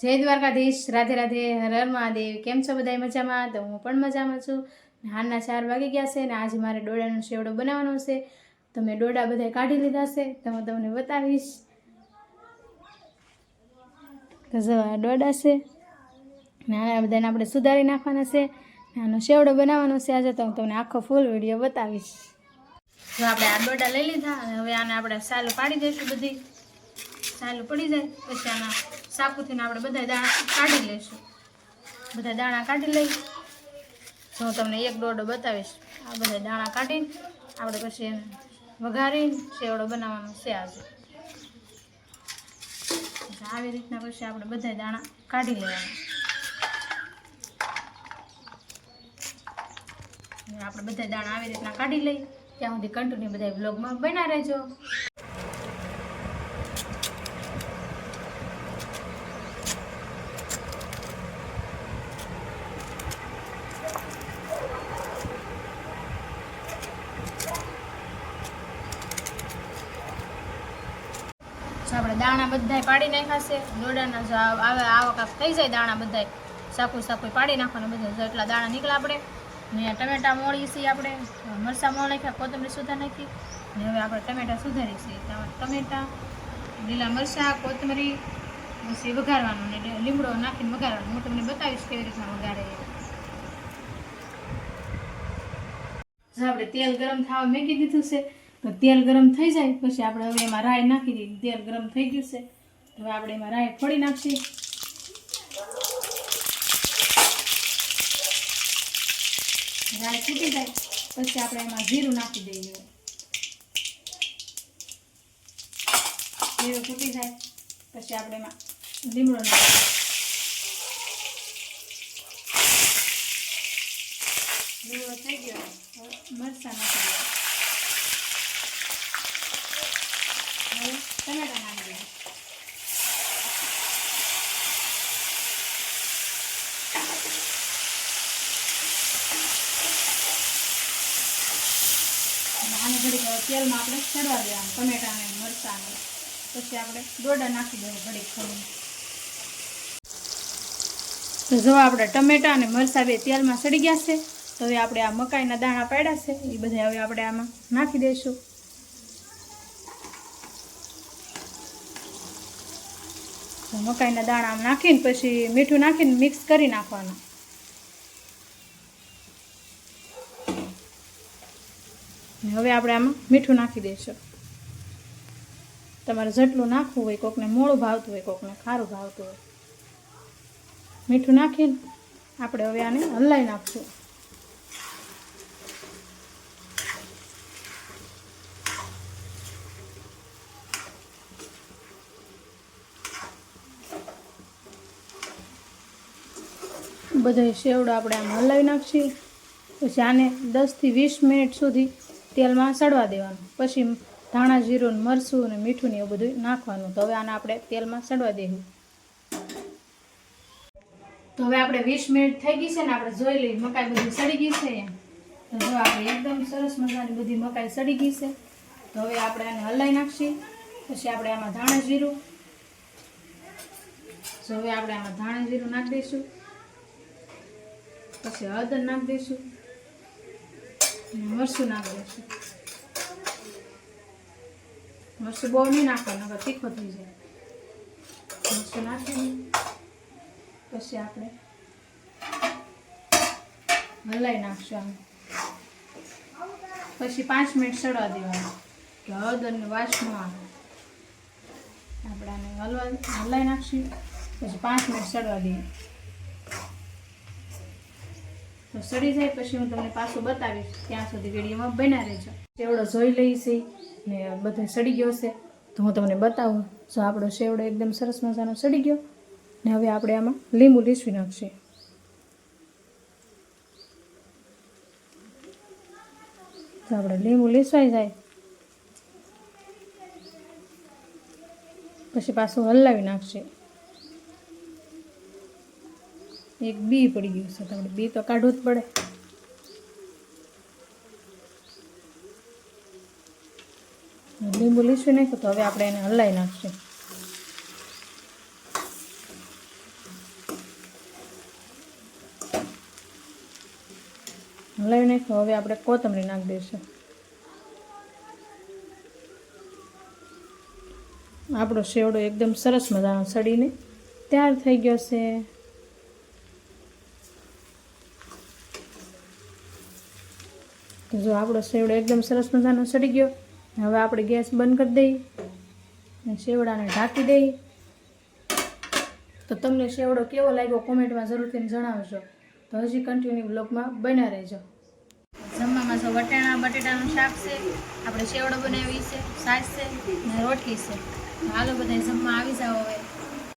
જય દ્વારકાધીશ, રાધે રાધે, હર હર મહાદેવ. કેમ છો બધા મજામાં? તો હું પણ મજામાં છું. હાલના ચાર વાગી ગયા છે અને આજે મારે ડોડાનો શેવડો બનાવવાનો છે. તો મેં ડોડા બધા કાઢી લીધા છે. તો હું તમને બતાવીશ. તો આ ડોડા છે. નાના બધાને આપણે સુધારી નાખવાના છે. આનો શેવડો બનાવવાનો છે આજે તો હું તમને આખો ફૂલ વીડિયો બતાવીશ. જો આપણે આ ડોડા લઈ લીધા અને હવે આને આપણે સાલું પાડી દઈશું બધી. સાલું પડી જાય પછી આના સાકુથીને આપણે બધા દાણા કાઢી લઈશું. બધા દાણા કાઢી લઈ. હું તમને એક દોઢ બતાવીશ. આ બધા દાણા કાઢીને આપણે પછી એને વઘારીને સેવડો બનાવવાનો છે આજે. આવી રીતના પછી આપણે બધા દાણા કાઢી લેવાના. આપણે બધા દાણા આવી રીતના કાઢી લઈ. ત્યાં સુધી કન્ટિન્યુ બધા બ્લોગમાં બના રહેજો. આપણે દાણા બધાય પાડી નાખ્યા દોડાના આવે આવા થઈ જાય દાણા બધાય. સાકું સાકું પાડી નાખવાના બધા એટલા દાણા નીકળે આપણે. ને ટમેટા મોળી છીએ આપણે. મરચાં મોળ નાખ્યા, કોથમરી સુધાર નાખી. ને હવે આપણે ટમેટા સુધારી તો ટમેટા, લીલા મરચાં, કોથમરી, પછી વઘારવાનું ને લીમડો નાખીને વઘારવાનું. હું તમને બતાવીશ કેવી રીતના વઘારે. આપણે તેલ ગરમ થવા મેકી દીધું છે. તો તેલ ગરમ થઈ જાય, પછી આપણે હવે એમાં રાઈ નાખી દઈએ. તેલ ગરમ થઈ ગયું છે. હવે આપણે એમાં રાઈ ફોડી નાખીએ. રાઈ ફૂટી જાય, પછી આપણે એમાં જીરું નાખી દઈએ. જીરું ફૂટી જાય, પછી આપણે એમાં લીમડો નાખીએ. લીમડો થઈ ગયો. મરચાં નાખી દઈએ હવે ટમેટા નાખી દઈએ અને આને ઘડીક તેલમાં આપણે ચડવા દેવાનું ટમેટાને મરચાંને પછી આપણે દોડા નાખી દેવું ઘડીક તો જો આપણે ટમેટા અને મરચાં બે તેલમાં સડી ગયા છે, તો હવે આપણે આ મકાઈના દાણા પાડ્યા છે, એ બધા હવે આપણે આમાં નાખી દઈશું. મકાઈના દાણા આમ નાખીને પછી મીઠું નાખીને મિક્સ કરી નાખવાનું. ને હવે આપણે આમાં મીઠું નાખી દઈશું. તમારે જેટલું નાખવું હોય કોકને મોળું ભાવતું હોય, કોકને ખારું ભાવતું હોય. મીઠું નાખીને આપણે હવે આને હલાવી નાખશું. બધા શેવડો આપણે આમ હલાવી નાખીએ પછી આને દસથી વીસ મિનિટ સુધી તેલમાં સડવા દેવાનું. પછી ધાણા જીરું મરસું અને મીઠું ને એવું બધું નાખવાનું. તો હવે આને આપણે તેલમાં સડવા દેવું. તો હવે આપણે વીસ મિનિટ થઈ ગઈ છે ને આપણે જોઈ લઈએ મકાઈ બધી સડી ગઈ છે તો જો આપણે એકદમ સરસ મજાની બધી મકાઈ સડી ગઈ છે. તો હવે આપણે આને હલાઈ નાખીએ પછી આપણે આમાં ધાણા જીરું. તો હવે આપણે આમાં ધાણા જીરું નાખી દઈશું. પછી હળદર નાખી દઈશું. મરચું નાખી દઈશું મરચું બહુ નહીં નાખવાનું નકર તીખો થઈ જાય. મરસું નાખીને પછી આપણે હલાવી નાખશું આમ. પછી પાંચ મિનિટ સડવા દેવાનું, કે હળદરની વાસ ન આવે. આપણે આને હલવા હલાવી નાખશું, પછી પાંચ મિનિટ સડવા દઈએ તો સડી જાય પછી હું તમને પાછું બતાવીશ ત્યાં સુધી વિડીયોમાં બના રહેજો. સેવડો જોઈ લઈશ ને બધે સડી ગયો છે. તો હું તમને બતાવું, જો આપણો સેવડો એકદમ સરસ મજાનો સડી ગયો ને હવે આપણે આમાં લીંબુ લીસવી નાખશે. તો આપણે લીંબુ લીસવાઈ જાય. પછી પાછું હલાવી નાખશે. એક બી પડી ગયું છે તમારે બી તો કાઢવું જ પડે. લીંબુ લીશું નાખ્યું તો હવે આપણે એને હલાવી નાખશું. હલાવી નાખ્યું હવે આપણે કોથમરી નાખી દઈશું. આપણો શેવડો એકદમ સરસ મજાનો સડીને તૈયાર થઈ ગયો છે. જો આપણો સેવડો એકદમ સરસ મજાનો સડી ગયો, હવે આપણે ગેસ બંધ કરી દઈએ અને સેવડાને ઢાંકી દઈએ તો તમને સેવડો કેવો લાગ્યો કોમેન્ટમાં જરૂરથી જણાવજો. તો હજી કન્ટિન્યુ બ્લોગમાં બન્યા રહેજો. જમવામાં જો વટાણા, બટેટાનું શાક છે, આપણે સેવડો બનાવી છે, સાસ છે ને રોટલી છે. હાલો બધા જમવા આવી જાઓ હવે.